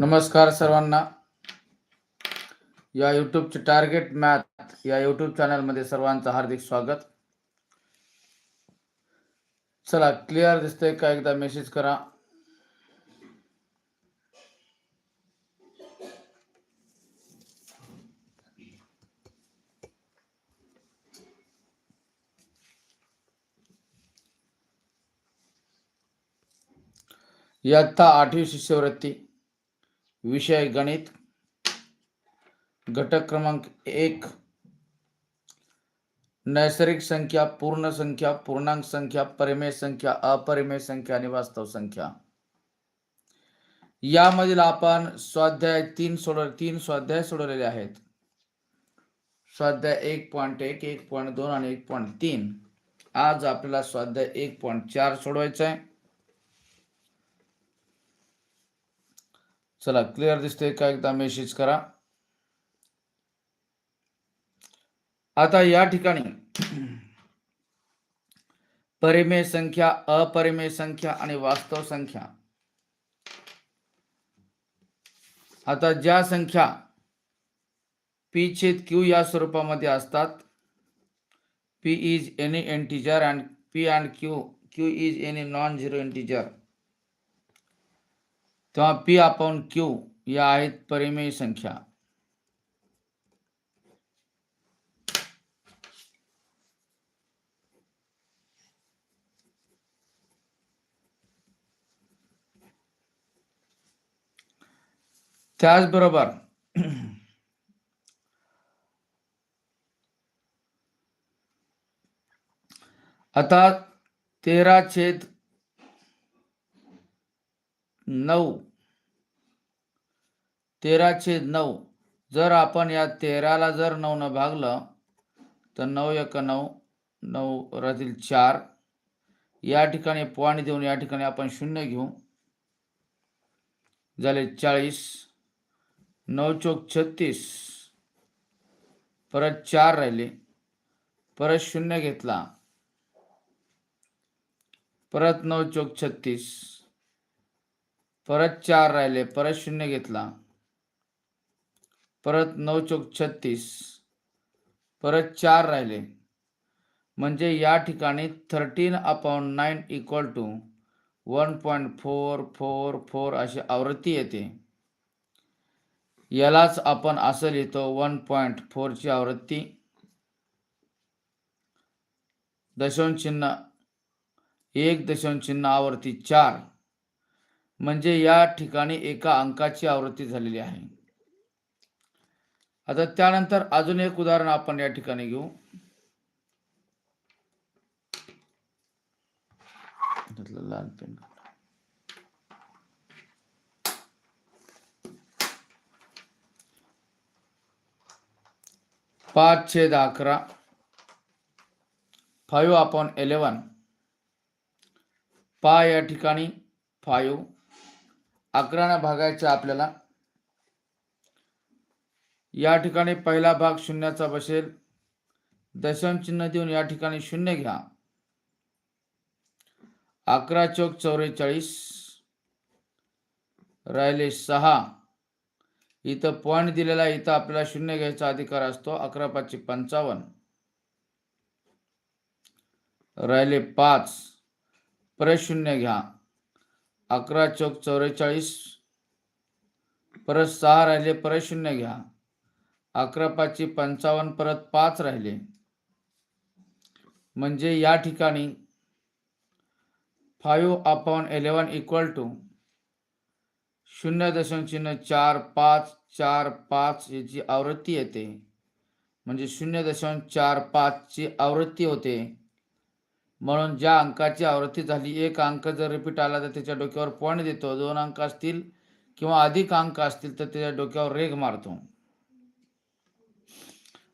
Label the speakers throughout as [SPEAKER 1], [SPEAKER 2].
[SPEAKER 1] नमस्कार सर्वांना. या यूट्यूबचे टार्गेट मॅथ या यूट्यूब चॅनलमध्ये सर्वांचं हार्दिक स्वागत. चला क्लिअर दिसतंय का एकदा मेसेज करा. इयत्ता आठवी शिष्यवृत्ती. विषय गणित घटक क्रमांक एक नैसर्गिक संख्या पूर्ण संख्या पूर्णांक संख्या परिमेय संख्या अपरिमेय संख्या आणि वास्तव संख्या. यामधील आपण स्वाध्याय तीन सोडव तीन स्वाध्याय सोडवलेले आहेत. स्वाध्याय एक पॉईंट एक एक पॉईंट दोन आणि एक पॉईंट तीन. आज आपल्याला स्वाध्याय एक पॉईंट चार सोडवायचा आहे चला क्लिअर दिसतंय का एकदा मेसेज करा. आता या ठिकाणी परिमेय संख्या अपरिमेय संख्या आणि वास्तव संख्या. आता ज्या संख्या पी छेद क्यू या स्वरूपामध्ये असतात P is any integer and P and Q Q is any non zero integer तेव्हा पी अपॉन क्यू या आहेत परिमेय संख्या. त्याचबरोबर आता तेरा छेद नऊ तेरा छेद नऊ. जर आपण या तेराला जर नऊनं भागलं तर नऊ एक नऊ नऊ राहतील चार. या ठिकाणी पॉईंट देऊन या ठिकाणी आपण शून्य घेऊ. झाले चाळीस. नऊ चौक छत्तीस. परत चार राहिले. परत शून्य घेतला. परत नऊ चौक छत्तीस. परत चार राहिले. परत शून्य घेतला. परत नऊ चौक छत्तीस. परत चार राहिले. म्हणजे या ठिकाणी thirteen upon nine equal to one point four four four अशी आवृत्ती येते. यालाच आपण असं लिहितो वन पॉईंट फोरची आवृत्ती. दशांश चिन्ह. एक दशांश चिन्ह आवृत्ती चार. म्हणजे या ठिकाणी एका अंकाची आवृत्ती झालेली आहे. आता त्यानंतर अजून एक उदाहरण आपण या ठिकाणी घेऊ. त्यातलं लाल पेन पाच छेद अकरा. फाईव्ह अपॉन इलेवन पा या ठिकाणी फाईव्ह. अकरानं भागायचं आपल्याला. या ठिकाणी पहिला भाग शून्याचा बसेल. दशमचिन्ह चिन्ह देऊन या ठिकाणी शून्य घ्या. अकरा चौक चौवेचाळीस राहिले सहा. इथं पॉईंट दिलेला इथं आपल्याला शून्य घ्यायचा अधिकार असतो. अकरा पाचशे पंचावन्न. राहिले पाच. परत शून्य घ्या. अकरा चौक चौवेचाळीस परत सहा राहिले परत शून्य घ्या. अकरा पाचशे पंचावन्न परत पाच राहिले. म्हणजे या ठिकाणी five upon eleven equal to शून्य दशांशिन्ह चार पाच चार पाच याची आवृत्ती येते. म्हणजे शून्य दशांश चार पाचची आवृत्ती होते. म्हणून ज्या अंकाची आवृत्ती झाली एक अंक जर रिपीट आला तर त्याच्या डोक्यावर पॉईंट देतो. दोन अंक असतील किंवा अधिक अंक असतील तर त्याच्या डोक्यावर रेग मारतो.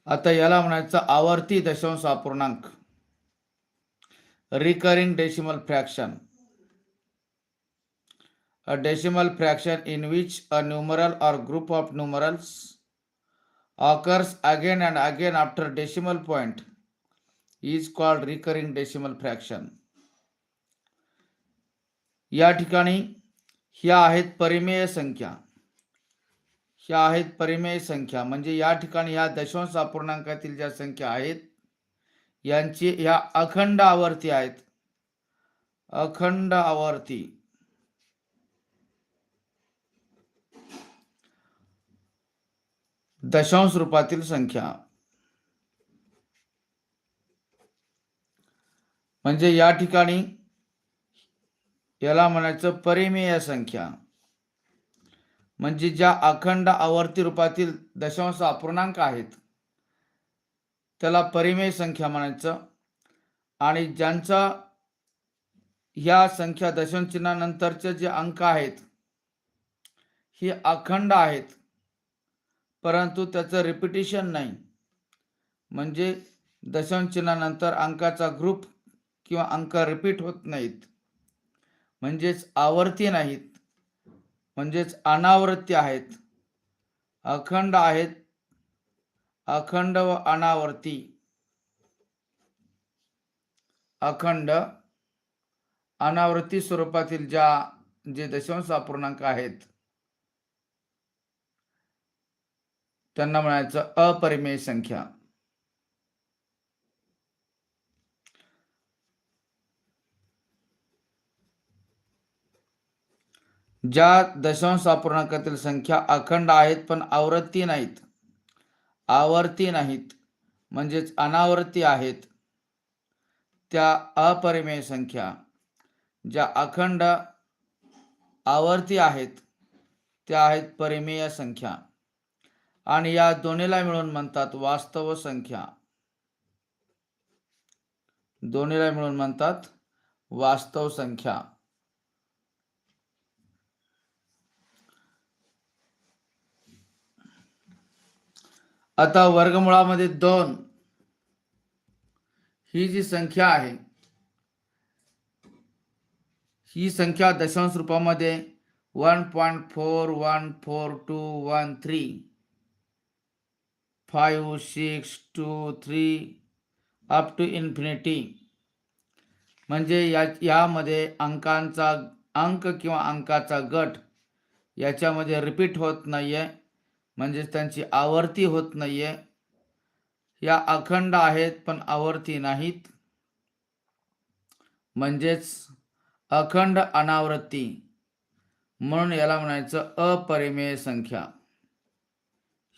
[SPEAKER 1] आता याला म्हणायचं आवर्ती दशांश अपूर्णांक. Recurring decimal fraction a decimal fraction in which a numeral or group of numerals occurs again and again after decimal point is called recurring decimal fraction या ठिकाणी ह्या आहेत परिमेय संख्या. ह्या आहेत परिमेय संख्या. म्हणजे या ठिकाणी ह्या दशांश अपूर्णांकातील ज्या संख्या आहेत यांची ह्या अखंड आवर्ती आहेत. अखंड आवर्ती दशांश रूपातील संख्या. म्हणजे या ठिकाणी याला म्हणायचं परिमेय संख्या. म्हणजे ज्या अखंड आवर्ती रूपातील दशांश अपूर्णांक आहेत त्याला परिमेय संख्या म्हणायचं. आणि ज्यांचा ह्या संख्या दशांश जे अंक आहेत ही अखंड आहेत परंतु त्याचं रिपिटेशन नाही. म्हणजे दशांश अंकाचा ग्रुप किंवा अंक रिपीट होत नाहीत. म्हणजेच आवर्ती नाहीत. म्हणजेच अनावृत्ती आहेत. अखंड आहेत. अखंड व अनावर्ती अखंड अनावृत्ती स्वरूपातील ज्या जे दशांश अपूर्णांक आहेत. त्यांना म्हणायचं अपरिमेय संख्या. ज्या दशांश अपूर्णांकातील संख्या अखंड आहेत पण आवृत्ती नाहीत. आवर्ती नाहीत म्हणजेच अनावर्ती आहेत. त्या अपरिमेय संख्या ज्या अखंड आवर्ती आहेत त्या आहेत परिमेय संख्या. आणि या दोन्हीला मिळून म्हणतात वास्तव संख्या. दोन्हीला मिळून म्हणतात वास्तव संख्या. आता वर्गमुळामध्ये दोन. ही जी संख्या आहे ही संख्या दशांश रूपामध्ये one point four one four two one three five six two three up to infinity म्हणजे या यामध्ये अंकांचा अंक किंवा अंकाचा गट याच्यामध्ये रिपीट होत नाही आहे म्हणजेच त्यांची आवर्ती होत नाही आहे या अखंड आहेत पण आवर्ती नाहीत. म्हणजेच अखंड अनावृत्ती. म्हणून याला म्हणायचं अपरिमेय संख्या.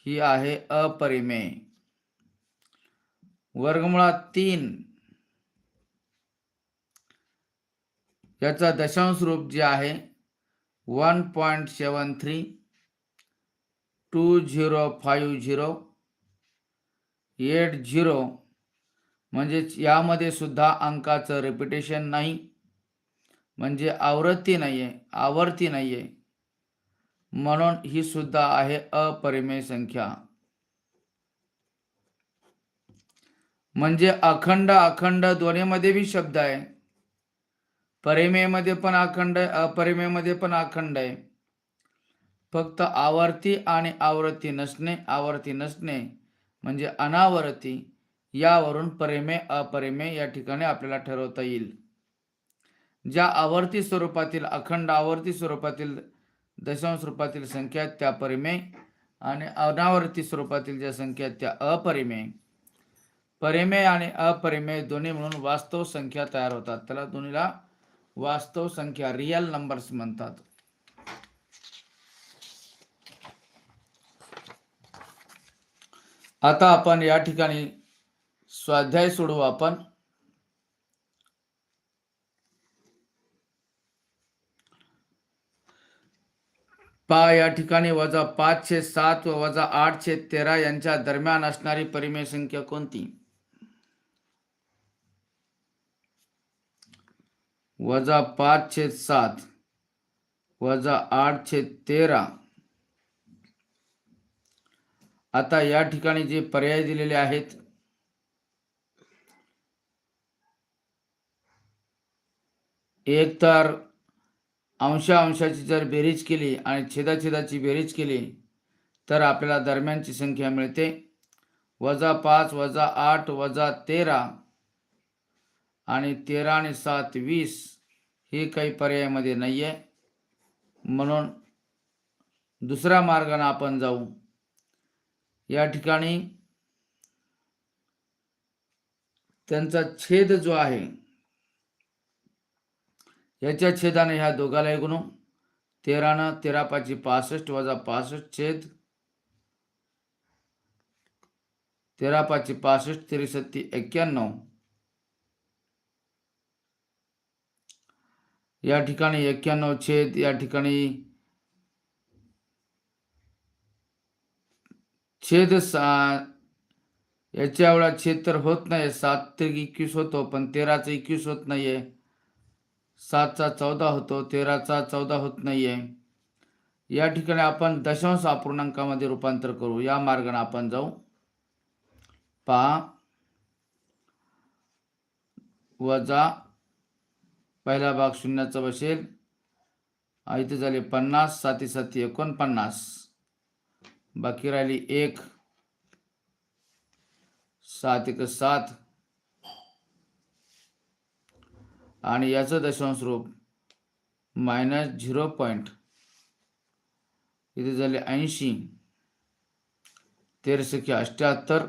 [SPEAKER 1] ही आहे अपरिमेय. वर्गमुळात तीन. याचा दशांश रूप जे आहे one point seven three. Two zero five zero eight zero म्हणजेच यामध्ये सुद्धा अंकाचं रिपिटेशन नाही. म्हणजे आवृत्ती नाही आहे आवर्ती नाही आहे म्हणून ही सुद्धा आहे अपरिमेय संख्या. म्हणजे अखंड अखंड दोन्हीमध्ये बी शब्द आहे. परिमेयमध्ये पण अखंड आहे अपरिमेयमध्ये पण अखंड आहे. फक्त आवर्ती आणि आवृत्ती नसणे आवर्ती नसणे म्हणजे अनावर्ती यावरून परिमेय अपरिमेय या ठिकाणी आपल्याला ठरवता येईल. ज्या आवर्ती स्वरूपातील अखंड आवर्ती स्वरूपातील दशांश रूपातील संख्या आहेत त्या परिमेय आणि अनावर्ती स्वरूपातील ज्या संख्या आहेत त्या अपरिमेय. परिमेय आणि अपरिमेय दोन्ही म्हणून वास्तव संख्या तयार होतात. त्याला दोन्हीला वास्तव संख्या रिअल नंबर्स म्हणतात. आता आपण या ठिकाणी स्वाध्याय सोडवू आपण. पा या ठिकाणी वजा पाचशे सात व वजा आठशे तेरा यांच्या दरम्यान असणारी परिमेय संख्या कोणती? वजा पाचशे सात वजा आठशे तेरा आता या ठिकाणी जे पर्याय दिलेले आहेत एक तर अंशा अंशाची जर बेरीज केली आणि छेदाछेदाची बेरीज केली तर आपल्याला दरम्यानची संख्या मिळते. वजा पाच वजा आठ वजा तेरा आणि तेरा आणि सात वीस हे काही पर्यायामध्ये नाही आहे म्हणून दुसऱ्या मार्गाने आपण जाऊ. या ठिकाणी त्यांचा छेद जो आहे याच्या छेदाने ह्या दोघाला गुणू तेरानं तेरा पाचशे पासष्ट वजा पासष्ट छेद तेरा पाचशे पासष्ट त्रिसत्ती एक्क्याण्णव. या ठिकाणी एक्क्याण्णव छेद या ठिकाणी छेद सात याच्या वेळा छेद तर होत नाही सात ते एकवीस होतो पण तेराचा एकवीस होत नाही आहे सातचा चौदा होतो तेराचा चौदा होत नाहीये. या ठिकाणी आपण दशांश अपूर्णांकामध्ये रूपांतर करू. या मार्गाने आपण जाऊ. पहा वजा पहिला भाग शून्याचा बसेल. इथे झाले पन्नास साती साती एकोणपन्नास. बाकी राहिली एक सात एक सात. आणि याचं दशांश रूप मायनस झिरो पॉईंट इथे झाले ऐंशी. तेरसखे अष्ट्याहत्तर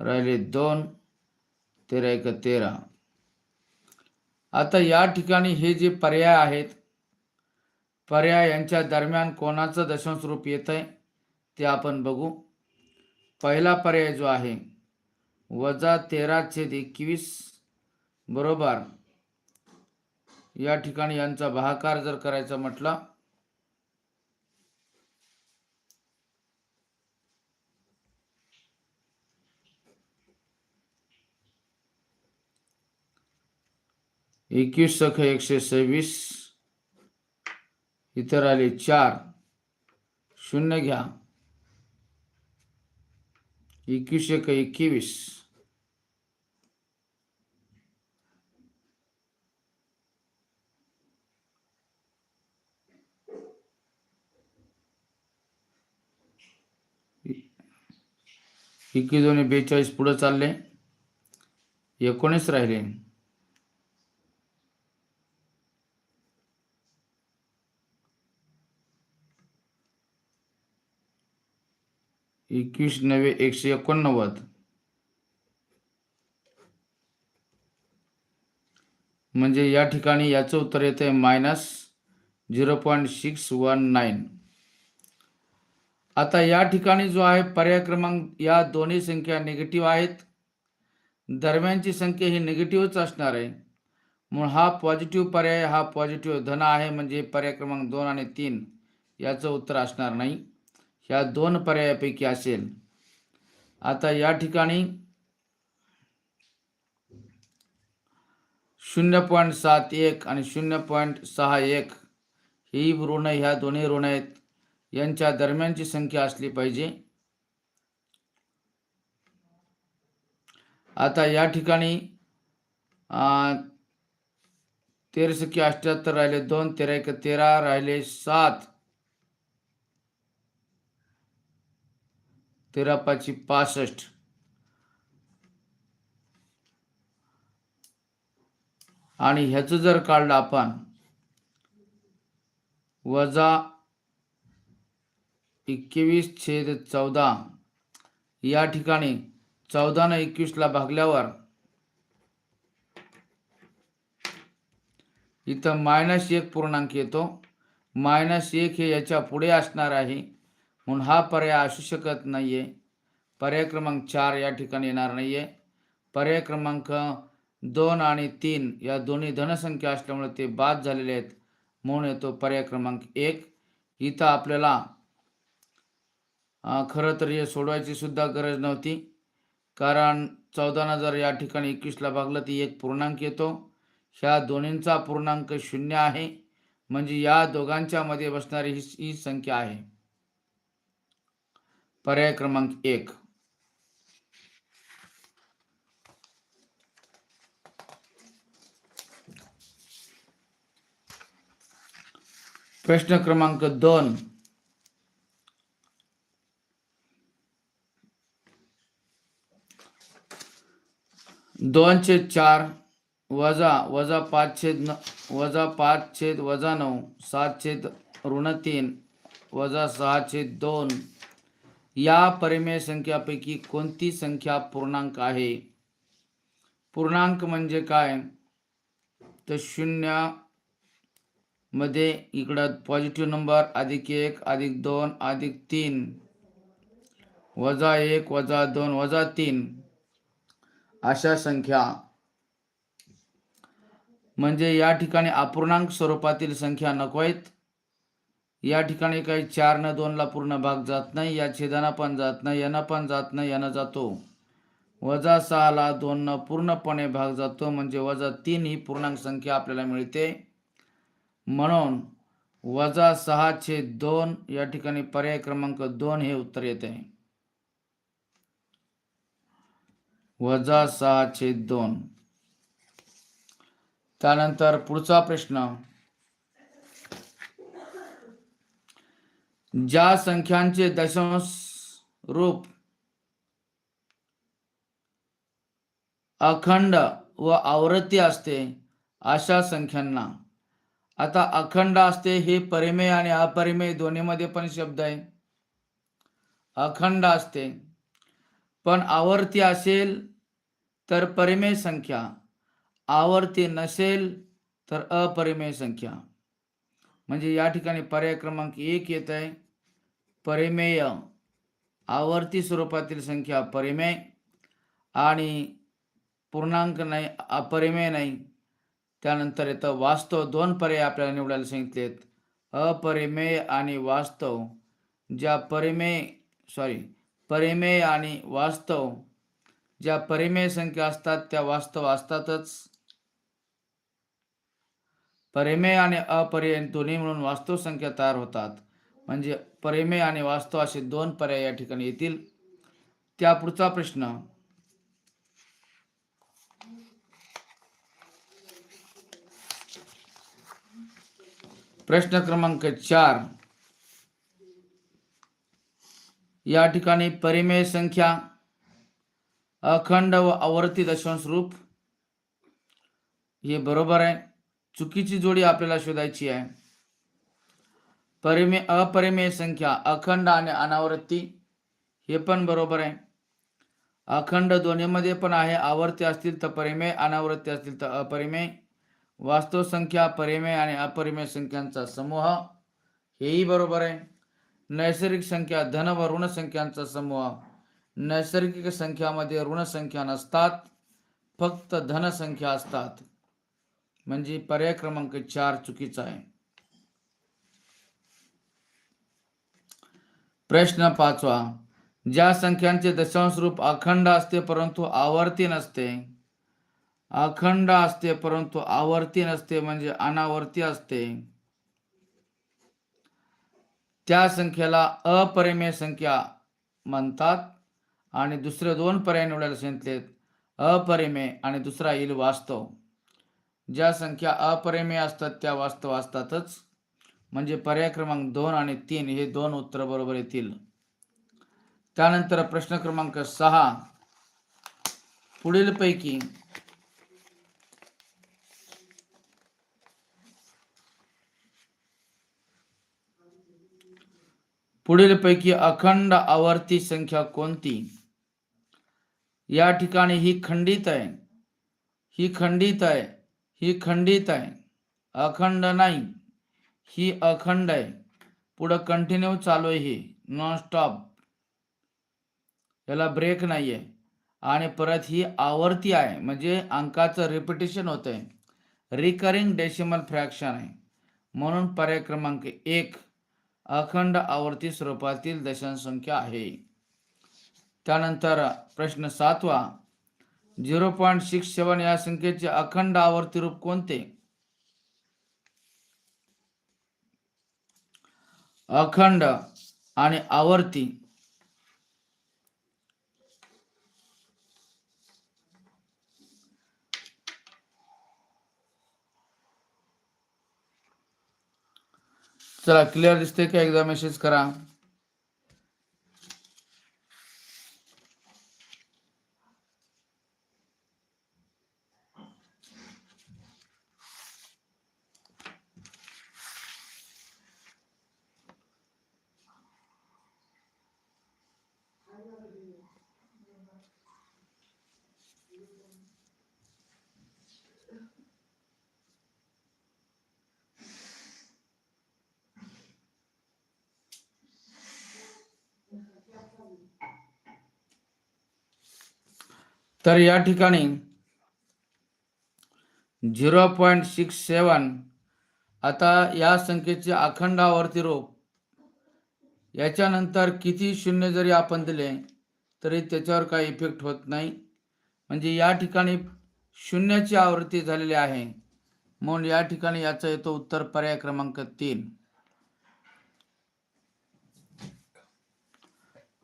[SPEAKER 1] राहिले दोन तेरा एक तेरा. आता या ठिकाणी हे जे पर्याय आहेत पर्याय यांच्या दरम्यान कोणाचं दशांश रूप येत आहे ते आपण बघू. पहिला पर्याय जो आहे वजा तेरा छेद एकवीस बरोबर. या ठिकाणी यांचा भाकार जर करायचा म्हटला एकवीस सख एकशे सव्वीस इतर आले चार. शून्य घ्या. एकवीस एक एकवीस. एकवीस दोन बेचाळीस पुढे चालले. एकोणीस राहिले. एकवीस नव्हे एकशे एकोणनव्वद. म्हणजे या ठिकाणी याचं उत्तर येते minus zero point six one nine आता या ठिकाणी जो आहे पर्याय क्रमांक या दोन्ही संख्या निगेटिव्ह आहेत. दरम्यानची संख्या ही निगेटिव्हच असणार आहे. म्हणून हा पॉझिटिव्ह पर्याय हा पॉझिटिव्ह धन आहे म्हणजे पर्याय क्रमांक दोन आणि तीन याचं उत्तर असणार नाही. ह्या दोन पर्यायापैकी असेल. आता या ठिकाणी शून्य पॉईंट सात एक आणि शून्य पॉईंट सहा एक ही ऋण ह्या दोन्ही ऋण आहेत. यांच्या दरम्यानची संख्या असली पाहिजे. आता या ठिकाणी तेरसकी अठ्ठ्याहत्तर राहिले दोन तेरा एक तेरा राहिले सात. तेरा पाचशे पासष्ट. आणि ह्याचं जर काढलं आपण वजा एकवीस छेद चौदा या ठिकाणी चौदानं एकवीसला भागल्यावर इथं मायनस एक पूर्णांक येतो. मायनस एक हे याच्यापुढे असणार आहे. म्हणून हा पर्याय असू शकत नाही आहे पर्याय क्रमांक चार या ठिकाणी येणार नाही आहे पर्याय क्रमांक दोन आणि तीन या दोन्ही धनसंख्या असल्यामुळे ते बाद झालेले आहेत. म्हणून येतो पर्याय क्रमांक एक. इथं आपल्याला खरं तर हे सोडवायची सुद्धा गरज नव्हती. कारण चौदानं जर या ठिकाणी एकवीसला भागलं ती एक पूर्णांक येतो. ह्या दोन्हींचा पूर्णांक शून्य आहे. म्हणजे या दोघांच्यामध्ये बसणारी ही ही संख्या आहे. पर्याय क्रमांक एक. प्रश्न क्रमांक दोन. दोन छेद चार वजा वजा पाच छेद वजा पाच छेद वजा नऊ, सात छेद ऋण तीन, वजा सहाचे दोन. या परिमेय संख्यापैकी कोणती संख्या पूर्णांक आहे? पूर्णांक म्हणजे काय? तर शून्यमध्ये इकडं पॉझिटिव्ह नंबर अधिक एक अधिक दोन अधिक तीन. वजा एक वजा दोन वजा तीन. अशा संख्या. म्हणजे या ठिकाणी अपूर्णांक स्वरूपातील संख्या नको आहेत. या ठिकाणी काही चार न दोनला पूर्ण भाग जात नाही या छेदाना पण जात नाही यानं पण जात नाही यानं जातो. वजा सहाला दोन न पूर्णपणे भाग जातो म्हणजे वजा तीन ही पूर्णांक संख्या आपल्याला मिळते. म्हणून वजा सहाशे दोन या ठिकाणी पर्याय क्रमांक दोन हे उत्तर येत. आहे वजा सहा छेद दोन. त्यानंतर पुढचा प्रश्न. ज्या संख्यांचे दशांश रूप अखंड व आवृत्ती असते अशा संख्यांना. आता अखंड असते हे परिमेय आणि अपरिमेय दोन्हीमध्ये पण शब्द आहे. अखंड असते. पण आवर्ती असेल तर परिमेय संख्या. आवर्ती नसेल तर अपरिमेय संख्या. म्हणजे या ठिकाणी पर्याय क्रमांक एक येत आहे. परिमेय. आवर्ती स्वरूपातील संख्या परिमेय आणि पूर्णांक नाही अपरिमेय नाही. त्यानंतर येतं वास्तव. दोन पर्याय आपल्याला निवडायला सांगितलेत. अपरिमेय आणि वास्तव. ज्या परिमेय सॉरी परिमेय आणि वास्तव. ज्या परिमेय संख्या असतात त्या वास्तव असतातच. परिमेय आणि अपरिमेय दोन्ही मिळून वास्तव संख्या तयार होतात. म्हणजे परिमेय आणि वास्तव असे दोन पर्याय या ठिकाणी येतील. त्या पुढचा प्रश्न. प्रश्न क्रमांक चार. या ठिकाणी परिमेय संख्या अखंड व आवर्ती दशांश रूप हे बरोबर आहे. चुकीची जोडी आपल्याला शोधायची आहे. परिमेय अपरिमेय संख्या अखंड आणि अनावृत्ती हे पण बरोबर आहे. अखंड दोन्हीमध्ये पण आहे आवर्ती असतील तर परिमेय अनावृत्ती असतील तर अपरिमेय. वास्तव संख्या परिमेय आणि अपरिमेय संख्यांचा समूह हेही बरोबर आहे. नैसर्गिक संख्या धन व ऋण संख्यांचा समूह. नैसर्गिक संख्यामध्ये ऋण संख्या नसतात फक्त धनसंख्या असतात. म्हणजे पर्याय क्रमांक चार चुकीचा आहे. प्रश्न पाचवा. ज्या संख्यांचे दशांश रूप अखंड असते परंतु आवर्ती नसते अखंड असते परंतु आवर्ती नसते म्हणजे अनावर्ती असते. त्या संख्येला अपरिमेय संख्या म्हणतात आणि दुसरे दोन पर्याय निवडायला सांगितलेत अपरिमेय आणि दुसरा येईल वास्तव. ज्या संख्या अपरिमेय असतात त्या वास्तव असतातच. म्हणजे पर्याय क्रमांक दोन आणि तीन हे दोन उत्तर बरोबर येतील. त्यानंतर प्रश्न क्रमांक सहा. पुढीलपैकी पुढीलपैकी अखंड आवर्ती संख्या कोणती? या ठिकाणी ही खंडित आहे. ही खंडित आहे. ही खंडित आहे. अखंड नाही. ही अखंड आहे. पुढं कंटिन्यू चालू आहे ही. नॉन स्टॉप याला ब्रेक नाही आहे आणि परत ही आवर्ती आहे. म्हणजे अंकाचं रिपिटेशन होतं आहे रिकरिंग डेसिमल फ्रॅक्शन आहे. म्हणून पर्याय क्रमांक एक अखंड आवर्ती स्वरूपातील दशांश संख्या आहे. त्यानंतर प्रश्न सातवा झिरो पॉईंट सिक्स सेवन या संख्येचे अखंड आवर्ती रूप कोणते? अखंड आणि आवर्ती. चला क्लिअर दिसते का? एकदा मेसेज करा. तर या ठिकाणी झिरो पॉईंट सिक्स सेवन आता या संख्येचे अखंड आवर्ती रोप याच्यानंतर किती शून्य जरी आपण दिले तरी त्याच्यावर काही इफेक्ट होत नाही. म्हणजे या ठिकाणी शून्याची आवृत्ती झालेली आहे. म्हणून या ठिकाणी याचा येतो उत्तर पर्याय क्रमांक तीन.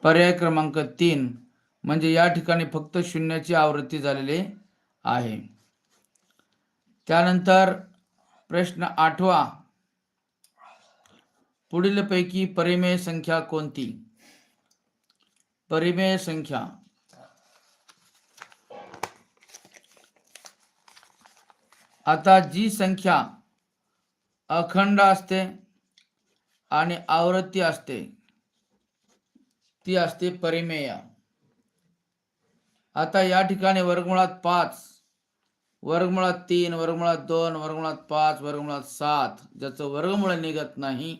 [SPEAKER 1] पर्याय क्रमांक तीन. म्हणजे या ठिकाणी फक्त शून्याची आवृत्ती झालेली आहे. त्यानंतर प्रश्न आठवा. पुढीलपैकी परिमेय संख्या कोणती? परिमेय संख्या. आता जी संख्या अखंड असते आणि आवृत्ती असते ती असते परिमेय. आता या ठिकाणी वर्गमुळात पाच वर्गमुळात तीन वर्गमुळात दोन वर्गमुळात पाच वर्गमुळात सात. ज्याचं वर्गमूळ निघत नाही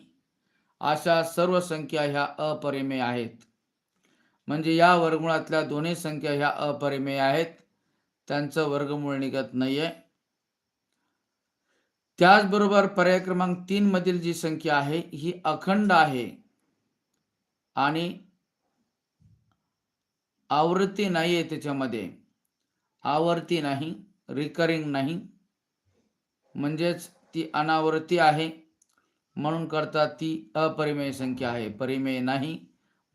[SPEAKER 1] अशा सर्व संख्या ह्या अपरिमेय आहेत. म्हणजे या वर्गमुळातल्या दोन्ही संख्या ह्या अपरिमेय आहेत. त्यांचं वर्गमूळ निघत नाहीये. त्याचबरोबर पर्याय क्रमांक तीन मधील जी संख्या आहे ही अखंड आहे. आणि आवृत्ती नाही आहे त्याच्यामध्ये. आवर्ती नाही रिकरिंग नाही. म्हणजेच ती अनावृत्ती आहे. म्हणून करता ती अपरिमेय संख्या आहे. परिमेय नाही.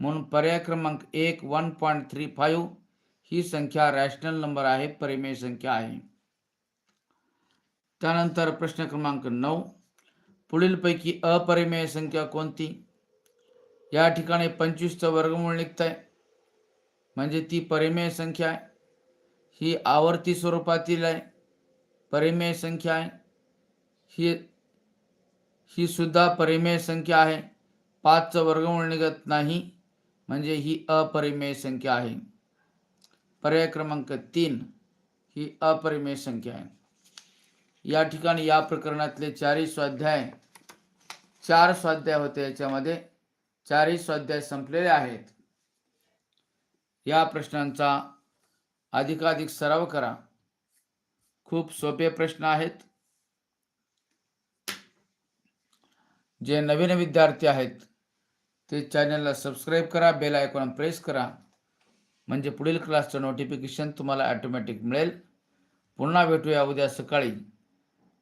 [SPEAKER 1] म्हणून पर्याय क्रमांक एक वन पॉईंट थ्री फाईव्ह ही संख्या रॅशनल नंबर आहे परिमेय संख्या आहे. त्यानंतर प्रश्न क्रमांक नऊ पुढीलपैकी अपरिमेय संख्या कोणती? या ठिकाणी पंचवीसचं वर्गमूळ निघत आहे म्हणजे ती परिमेय संख्या आहे ही आवर्ती स्वरूपातील आहे. परिमेय संख्या आहे. ही ही सुद्धा परिमेय संख्या आहे. पाचचं वर्गमूळ निघत नाही. म्हणजे ही अपरिमेय संख्या आहे. पर्याय क्रमांक तीन ही अपरिमेय संख्या आहे. या ठिकाणी या प्रकरणातले चारही स्वाध्याय चार स्वाध्याय होते याच्यामध्ये. चारही स्वाध्याय संपलेले आहेत. या प्रश्नांचा अधिकाधिक सराव करा. खूप सोपे प्रश्न आहेत. जे नवीन विद्यार्थी आहेत ते चॅनलला सबस्क्राईब करा बेल आयकॉन प्रेस करा. म्हणजे पुढील क्लासचं नोटिफिकेशन तुम्हाला ॲटोमॅटिक मिळेल. पुन्हा भेटूया उद्या सकाळी.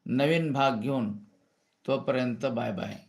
[SPEAKER 1] नवीन भाग घेऊन तोपर्यंत बाय बाय.